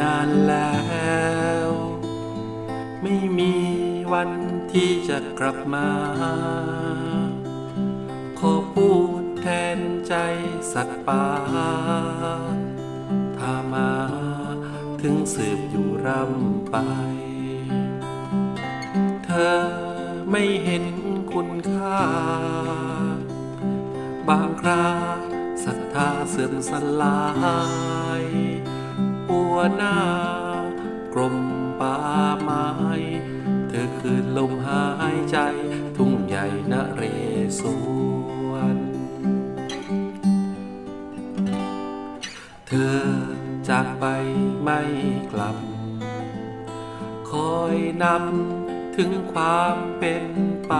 นานแล้ว ไม่มีวันที่จะกลับมา ขอพูดแทนใจสัตว์ป่าถ้ามาถึงสืบอยู่ร่ำไป เธอไม่เห็นคุณค่า บางคราศรัทธาเสื่อมสลาย ปัวหน้ากรมป่าไม้เธอคือลมหายใจ ทุ่งใหญ่นเรศวรเธอจากไปไม่กลับ คอยนำถึงความเป็นไป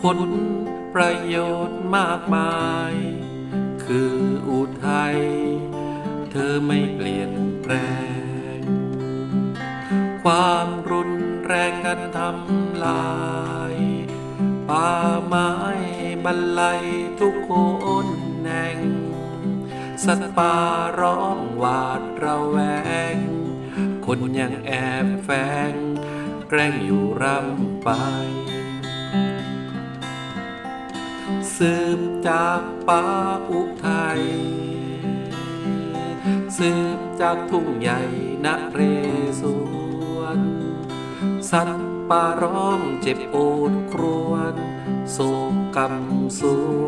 ผลประโยชน์มากมาย คืออุทัย ธอไม่เปลี่ยนแปลง ความรุนแรงกันทำลาย ป่าไม้บรรลัยทุกโคนแห่ง สัตว์ป่าร้องหวาดระแวง คนยังแอบแฝงแกล้งอยู่ร่ำไป สืบจากป่าอุทัย สืบจากทุ่งใหญ่นเรศวร สัตว์ป่าร้องเจ็บโอดครวญโศกกรรมส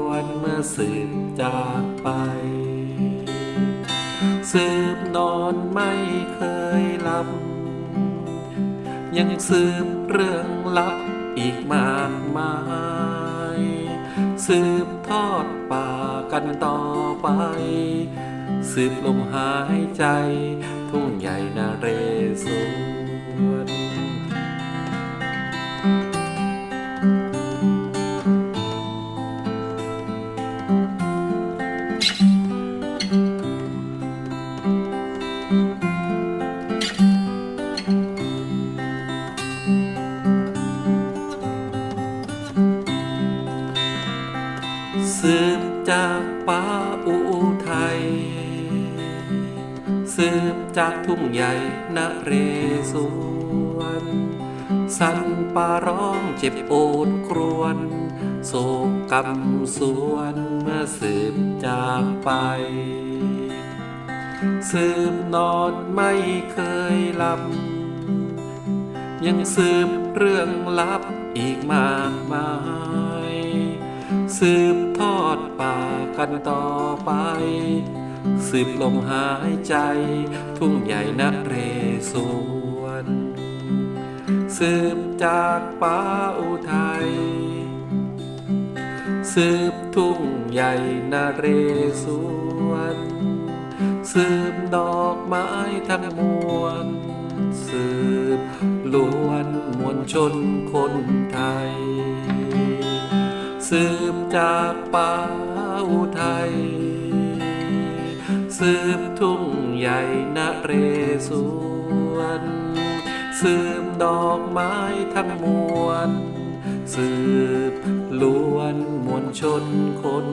วนเมื่อสืบจากไปสืบนอนไม่เคยหลับ ยังสืบเรื่องลับอีกมากมาย สืบทอดป่ากันต่อไป สืบลมหายใจ ทุ่งใหญ่นาเรศวรสืบจากป่าอุทัย สืบจากทุ่งใหญ่นเรศวรสันป่าร้องเจ็บโอดครวญโศกกรรมสวนเมื่อสืบจากไป สืบนอนไม่เคยหลับ ยังสืบเรื่องลับอีกมากมาย สืบทอดป่ากันต่อไป สืบลมหายใจ ทุ่งใหญ่นเรศวรสืบจากป่าอุทัยสืบทุ่งใหญ่นเรศวรสืบดอกไม้ทั้งมวลสืบล้วนมวลชนคนไทย สืบจากป่าอุทัย สืบทุ่งใหญ่นเรศวรสืบดอกไม้ทั้งมวลสืบล้วนมวลชนคน